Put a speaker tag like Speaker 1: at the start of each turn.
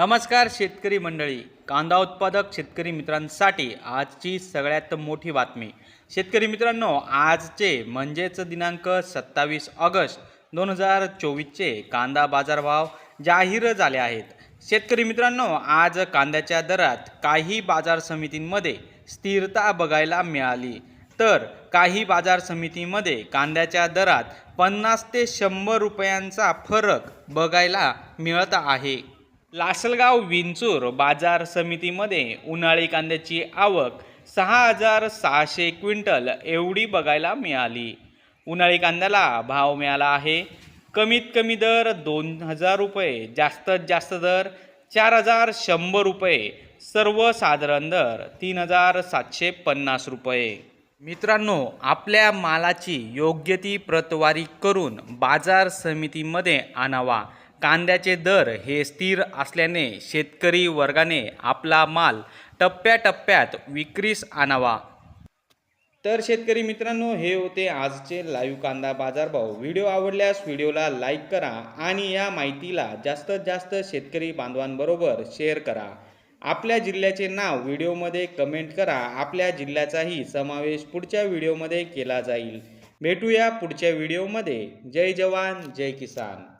Speaker 1: नमस्कार शेतकरी मंडळी. कांदा उत्पादक शेतकरी मित्रांसाठी आजची सगळ्यात मोठी बातमी. शेतकरी मित्रांनो आजचे म्हणजेच दिनांक सत्तावीस ऑगस्ट दोन हजार चोवीसचे कांदा बाजारभाव जाहीर झाले आहेत. शेतकरी मित्रांनो आज कांद्याच्या दरात काही बाजार समितींमध्ये स्थिरता बघायला मिळाली. तर काही बाजार समितीमध्ये कांद्याच्या दरात पन्नास ते शंभर रुपयांचा फरक बघायला मिळत आहे. लासलगाव विंचूर बाजार समितीमध्ये उन्हाळी कांद्याची आवक सहा हजार सहाशे क्विंटल एवढी बघायला मिळाली. उन्हाळी कांद्याला भाव मिळाला आहे. कमीत कमी दर दोन हजार रुपये जास्तीत जास्त दर चार हजार शंभर रुपये सर्वसाधारण दर तीन हजार सातशे पन्नास रुपये. मित्रांनो आपल्या मालाची योग्य ती प्रतवारी करून बाजार समितीमध्ये आणावा. कांद्याचे दर हे स्थिर असल्याने शेतकरी वर्गाने आपला माल टप्प्याटप्प्यात विक्रीस आणावा. तर शेतकरी मित्रांनो हे होते आजचे लाईव्ह कांदा बाजारभाव. व्हिडिओ आवडल्यास व्हिडिओला लाईक करा आणि या माहितीला जास्तीत जास्त शेतकरी बांधवांबरोबर शेअर करा. आपल्या जिल्ह्याचे नाव व्हिडिओमध्ये कमेंट करा. आपल्या जिल्ह्याचाही समावेश पुढच्या व्हिडिओमध्ये केला जाईल. भेटूया पुढच्या व्हिडिओमध्ये. जय जवान जय किसान.